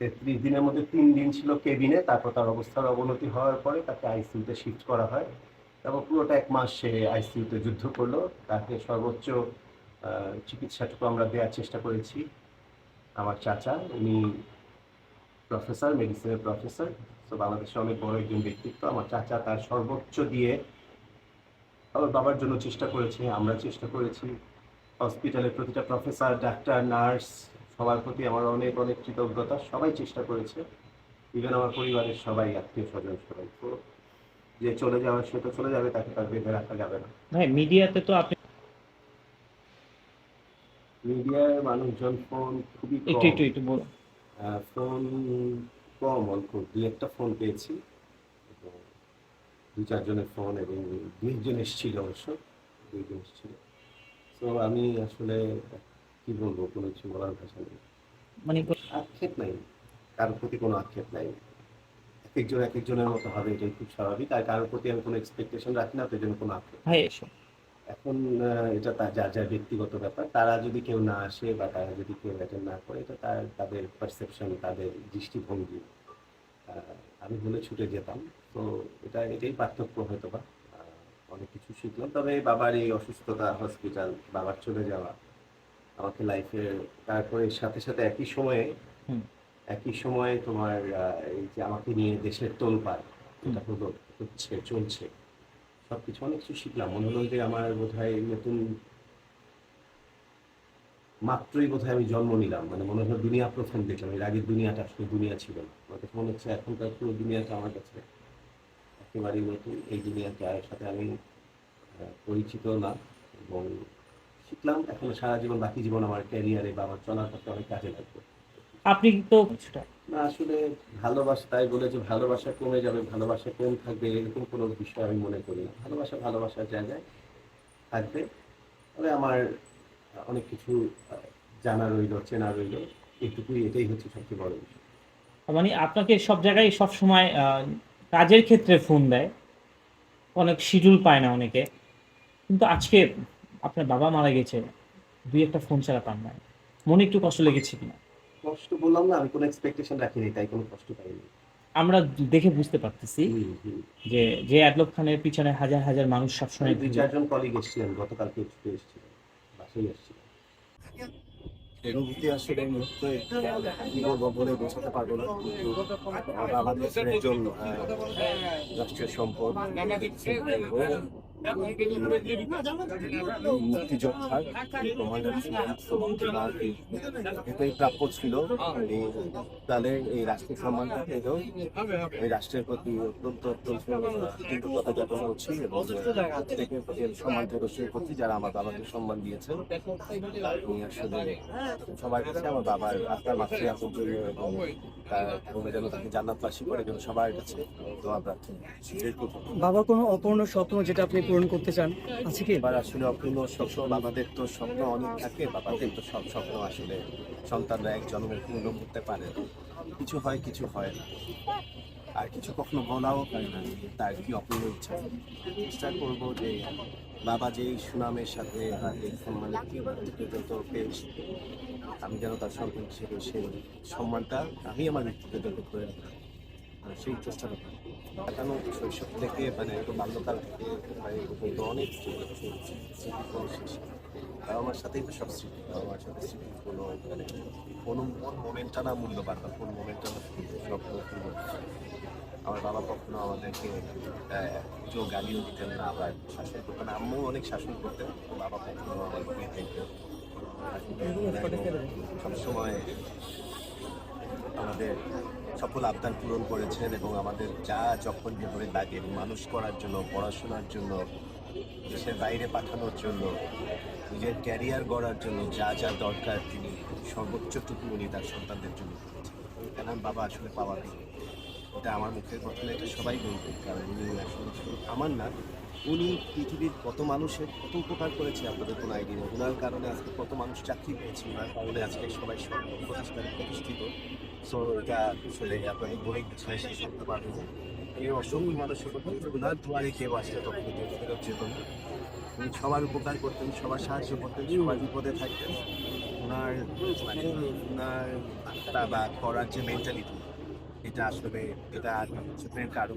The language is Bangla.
তেত্রিশ দিনের মধ্যে তিন দিন ছিল কেবিনে, তারপর তার অবস্থার অবনতি হওয়ার পরে তাকে আইসিইউতে শিফট করা হয় তারপর পুরোটা এক মাস সে আইসিইউতে যুদ্ধ করল। তাকে সর্বোচ্চ চিকিৎসাটুকু আমরা দেওয়ার চেষ্টা করেছি। আমার চাচা, উনি প্রফেসর মেডিসিনের প্রফেসর তো বাংলাদেশে অনেক বড় একজন ব্যক্তিত্ব। আমার চাচা তার সর্বোচ্চ দিয়ে আমার বাবার জন্য চেষ্টা করেছে, আমরা চেষ্টা করেছি। হসপিটালের প্রতিটা প্রফেসর ডাক্তার নার্স সবার প্রতি আমার অনেক অনেক কৃতজ্ঞতা। সবাই চেষ্টা করেছে। ইভেন আমার পরিবারের সবাই আত্মীয় স্বজন সবাই। তো যে চলে যাওয়ার সে তো চলে যাবে তাকে তার বেঁধে রাখা যাবে না। ভাই মিডিয়াতে তো আপনি মিডিয়ার মানুষজন ফোন খুবই একটু কম। একটু একটু বলুন। ফোন কম অল্প। দুই একটা ফোন পেয়েছি। এবং দু চারজনের ফোন এবং দুইজন এসেছিল অবশ্য। দুইজন এসেছিল। তো আমি আসলে কি বলব কোনো কিছু বলার ভাষা নেই। মানে আক্ষেপ নাই কারোর প্রতি কোনো আক্ষেপ নাই। এক একজন এক একজনের মতো হবে এটাই খুব স্বাভাবিক। আর কারোর প্রতি আমি কোনো এক্সপেকটেশন রাখি না তো এই জন্য কোনো আক্ষেপ এখন এটা তার যার যার ব্যক্তিগত ব্যাপার। তারা যদি কেউ না আসে বা তারা যদি কেউ অ্যাটেন্ড না করে এটা তার তাদের পারসেপশন তাদের দৃষ্টিভঙ্গি। আমি বলে ছুটে যেতাম তো এটা এটাই পার্থক্য হয়তো বা অনেক কিছু শিখলাম। তবে বাবার এই অসুস্থতা হসপিটাল বাবার চলে যাওয়া আমাকে লাইফে তারপরে সাথে সাথে একই সময়ে একই সময়ে তোমার এই যে আমাকে নিয়ে দেশের এটা হলো হচ্ছে চলছে। সবকিছু অনেক কিছু শিখলাম। মনে হলো যে আমার বোধহয় নতুন মাত্রই বোধহয় আমি জন্ম নিলাম। মানে মনে হলো দুনিয়া প্রথম দেখলাম। এর আগের দুনিয়াটা আসলে দুনিয়া ছিল না। আমার কাছে মনে হচ্ছে এখনকার পুরো দুনিয়াটা আমার কাছে একেবারেই নতুন। এই দুনিয়াটার সাথে আমি পরিচিত না। এবং শিখলাম এখন সারা জীবন বাকি জীবন আমার ক্যারিয়ারে বা আমার চলার পথে অনেক কাজে লাগবে। আপনি তো কিছুটা না আসলে ভালোবাসা তাই বলে যে ভালোবাসা কমে যাবে ভালোবাসা কম থাকবে এরকম কোনো বিষয় আমি মনে করি না। ভালোবাসা ভালোবাসার জায়গায় থাকবে। তবে আমার অনেক কিছু জানা রইল চেনা রইল। এইটুকুই এটাই হচ্ছে সবচেয়ে বড় বিষয়। মানে আপনাকে সব জায়গায় সব সময় কাজের ক্ষেত্রে ফোন দেয়। অনেক শিডিউল পায় না অনেকে। কিন্তু আজকে আপনার বাবা মারা গেছে দুই একটা ফোন ছাড়া পান না মনে একটু কষ্ট লেগেছে কিনা কষ্ট বললাম না আমি কোনো এক্সপেকটেশন রাখিনি তাই কোনো কষ্ট পাইনি আমরা দেখে বুঝতে পারতেছি। যে যে অ্যাডলক খানের পিছনে হাজার হাজার মানুষ সবসময় দুই চারজন কলিগ এসেছিলেন গতকালকে ছুটে এসেছিলেন বাসায় এসেছিলেন অনুভূতি আসলে এই মুহূর্তে কি বলব বলে বোঝাতে পারব না কিন্তু আমাদের আহ, রাষ্ট্রীয় সম্পদ মুক্তিযোদ্ধার কমান্ডার ছিলেন এই- এটাই প্রাপ্য ছিল তাহলে এই রাষ্ট্রীয় সম্মানটা পেলেও এই রাষ্ট্রের প্রতি অত্যন্ত অত্যন্ত কৃতজ্ঞতা জ্ঞাপন করছি এবং প্রত্যেকের প্রতি সম্মান প্রদর্শন করছি যারা আমার বাবাকে সম্মান দিয়েছেন আমি আসলে সবার কাছে আমার বাবার আত্মার মাতৃ আপন এবং তার যেন জান্নাতবাসী করে যেন সবার কাছে দোয়া প্রার্থনা করছি। এরকম। বাবা কোনো অপূর্ণ স্বপ্ন যেটা আপনি পূরণ করতে চান? আছে কি? এবার আসলে অপূর্ণ স্বপ্ন, বাবাদের তো স্বপ্ন অনেক থাকে, বাবাদের তো সব স্বপ্ন আসলে সন্তানরা এক জন্মে পূর্ণ করতে পারে। কিছু হয় কিছু হয় না। আর কিছু কখনো বলাও পারে না তার কি অপূর্ণ ইচ্ছা। চেষ্টা করব যে বাবা যে সুনামের সাথে বা এই সম্মানের যত পেয়েছি আমি যেন তার সন্তান হিসেবে সেই সম্মানটা আমি আমার ব্যক্তিগত করে সেই চেষ্টা করব কাটানো শৈশব থেকে মানে একটু বাল্যকাল থেকে মানে পর্যন্ত অনেক স্মৃতি স্মৃতি কোনো শেষ নেই। বাবা মার সাথেই তো সব স্মৃতি বাবা মার সাথে স্মৃতি কোনো মানে কোনো কোন মোমেন্টটা না মূল্যবান বা কোন মোমেন্টটা না সব আমার বাবা কখনো আমাদেরকে কেউ গালিও দিতেন না বা শাসন করতেন না আম্মু অনেক শাসন করতেন বাবা কখনো আমার সবসময় আমাদের সকল আবদার পূরণ করেছেন এবং আমাদের যা যখন যেভাবে লাগে মানুষ করার জন্য, পড়াশোনার জন্য, দেশের বাইরে পাঠানোর জন্য, নিজের ক্যারিয়ার গড়ার জন্য যা যা দরকার তিনি সর্বোচ্চটুকু উনি তার সন্তানদের জন্য করেছেন। কেন বাবা আসলে পাওয়া নেই। এটা আমার মুখের কথা এটা সবাই বলবে। কারণ উনি আসলে আমার না উনি পৃথিবীর কত মানুষের কত উপকার করেছে আপনাদের কোনো আইডিয়া নেই। ওনার কারণে আজকে কত মানুষ চাকরি পেয়েছে, ওনার কারণে আজকে সবাই সব প্রতিষ্ঠানে প্রতিষ্ঠিত। সো এটা আসলে আপনাদের গুছায় শেষ করতে পারবেন। এই অসংখ্য মানুষের কথা ওনার দুয়ারে কেউ আসলে তখন ফেরত উনি সবার উপকার করতেন, সবার সাহায্য করতেন, সবার বিপদে থাকতেন। ওনার মানে ওনার আত্মা বা করার যে মেন্টালিটি এটা আসলে, এটা আর কারও